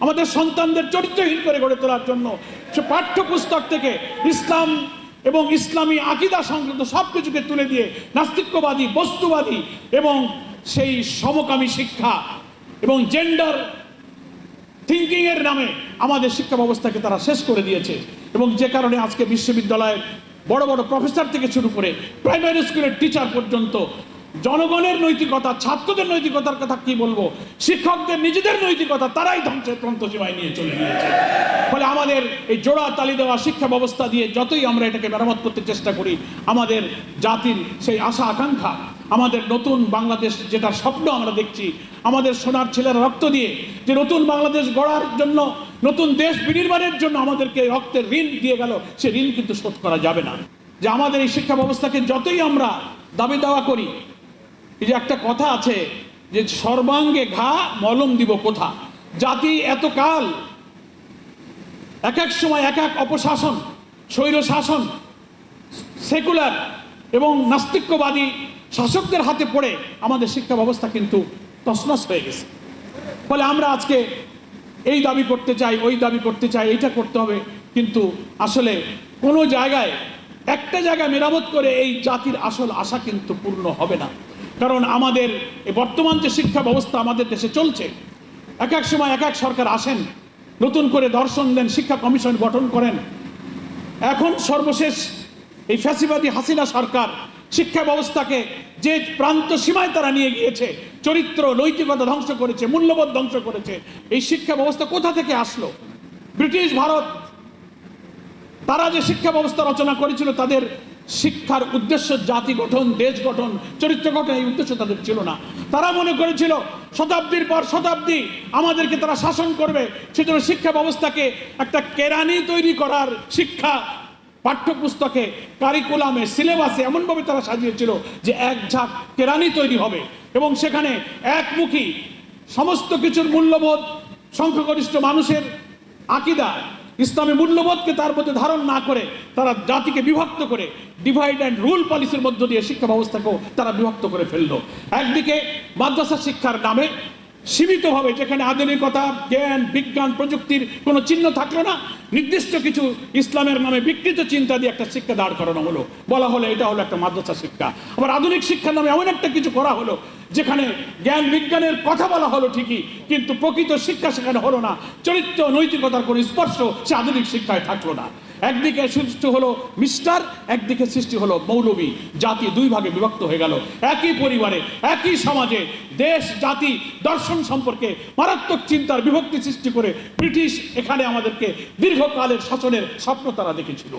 আমাদের সন্তানদের চরিত্রহীন করে গড়ে তোলার জন্য সে পাঠ্যপুস্তক থেকে ইসলাম এবং ইসলামী আকিদা সংক্রান্ত সব কিছুকে তুলে দিয়ে নাস্তিক্যবাদী, বস্তুবাদী এবং সেই সমকামী শিক্ষা এবং জেন্ডার থিঙ্কিং এর নামে আমাদের শিক্ষা ব্যবস্থাকে তারা শেষ করে দিয়েছে এবং যে কারণে আজকে বিশ্ববিদ্যালয়ের বড় বড় প্রফেসর থেকে শুরু করে প্রাইমারি স্কুলের টিচার পর্যন্ত জনগণের নৈতিকতা, ছাত্রদের নৈতিকতার কথা কি বলব? শিক্ষকদের নিজেদের নৈতিকতা, তারাই ধ্বংসের প্রান্তসীমায় নিয়ে চলে গিয়েছে। ফলে আমাদের এই জোড়া তালি দেওয়া শিক্ষা ব্যবস্থা দিয়ে যতই আমরা এটাকে মেরামত করতে চেষ্টা করি, আমাদের জাতির সেই আশা আকাঙ্ক্ষা, আমাদের নতুন বাংলাদেশ যেটা স্বপ্ন আমরা দেখছি, আমাদের সোনার ছেলেরা রক্ত দিয়ে যে নতুন বাংলাদেশ গড়ার জন্য, নতুন দেশ বিনির্মাণের জন্য আমাদেরকে রক্তের ঋণ দিয়ে গেল, সে ঋণ কিন্তু শোধ করা যাবে না। যে আমাদের এই শিক্ষা ব্যবস্থাকে যতই আমরা দাবি দাওয়া করি এই যে একটা কথা আছে যে সর্বাঙ্গে ঘা মলম দিব কোথা? জাতি এতকাল এক এক সময় এক এক অপশাসন, স্বৈর শাসন, সেকুলার এবং নাস্তিক্যবাদী শাসকদের হাতে পড়ে আমাদের শিক্ষা ব্যবস্থা কিন্তু তছনছ হয়ে গেছে। ফলে আমরা আজকে এই দাবি করতে চাই, ওই দাবি করতে চাই, এইটা করতে হবে। কিন্তু আসলে কোনো জায়গায়, একটা জায়গায় মেরামত করে এই জাতির আসল আশা কিন্তু পূর্ণ হবে না। কারণ আমাদের এই বর্তমান যে শিক্ষা ব্যবস্থা আমাদের দেশে চলছে, এক এক সময় এক এক সরকার আসেন, নতুন করে দর্শন দেন, শিক্ষা কমিশন গঠন করেন। এখন সর্বশেষ এই ফ্যাসিবাদী হাসিনা সরকার শিক্ষা ব্যবস্থাকে যে প্রান্ত সীমায় তারা নিয়ে গিয়েছে, চরিত্র, নৈতিকতা ধ্বংস করেছে, মূল্যবোধ ধ্বংস করেছে, এই শিক্ষা ব্যবস্থা কোথা থেকে আসলো? ব্রিটিশ ভারত, তারা যে শিক্ষা ব্যবস্থা রচনা করেছিল তাদের শিক্ষার উদ্দেশ্য, জাতি গঠন, দেশ গঠন, চরিত্র গঠন, এই উদ্দেশ্য তাদের ছিল না। তারা মনে করেছিল, শতাব্দীর পর শতাব্দী আমাদেরকে তারা শাসন করবে সেজন্য শিক্ষা ব্যবস্থাকে একটা কেরানি তৈরি করার শিক্ষা পাঠ্যপুস্তকে কারিকুলামে সিলেবাসে এমনভাবে তারা সাজিয়েছিল যে এক ঝাঁক কেরানি তৈরি হবে। এবং সেখানে একমুখী সমস্ত কিছুর মূল্যবোধ সংখ্যাগরিষ্ঠ মানুষের আকিদা ইসলামী মূল্যবোধকে তার মধ্যে ধারণ না করে তারা জাতিকে বিভক্ত করে ডিভাইড অ্যান্ড রুল পলিসির মধ্য দিয়ে শিক্ষা ব্যবস্থাকেও তারা বিভক্ত করে ফেলল। একদিকে মাদ্রাসা শিক্ষার নামে সীমিতভাবে যেখানে আধুনিকতা, জ্ঞান, বিজ্ঞান প্রযুক্তির কোনো চিহ্ন থাকল না, নির্দিষ্ট কিছু ইসলামের নামে বিকৃত চিন্তা দিয়ে একটা শিক্ষা দাঁড় করানো হলো। বলা হলো এটা হলো একটা মাদ্রাসা শিক্ষা। আবার আধুনিক শিক্ষার নামে এমন একটা কিছু করা হলো যেখানে জ্ঞান বিজ্ঞানের কথা বলা হলো ঠিকই, কিন্তু প্রকৃত শিক্ষা সেখানে হলো না। চরিত্র নৈতিকতার কোনো স্পর্শ সে আধুনিক শিক্ষায় থাকল না। একদিকে সৃষ্টি হলো মিস্টার, একদিকে সৃষ্টি হলো মৌলবী। জাতি দুই ভাগে বিভক্ত হয়ে গেল। একই পরিবারে, একই সমাজে দেশ, জাতি, দর্শন সম্পর্কে মারাত্মক চিন্তার বিভক্তি সৃষ্টি করে ব্রিটিশ এখানে আমাদেরকে দীর্ঘকালের শাসনের স্বপ্ন তারা দেখেছিল।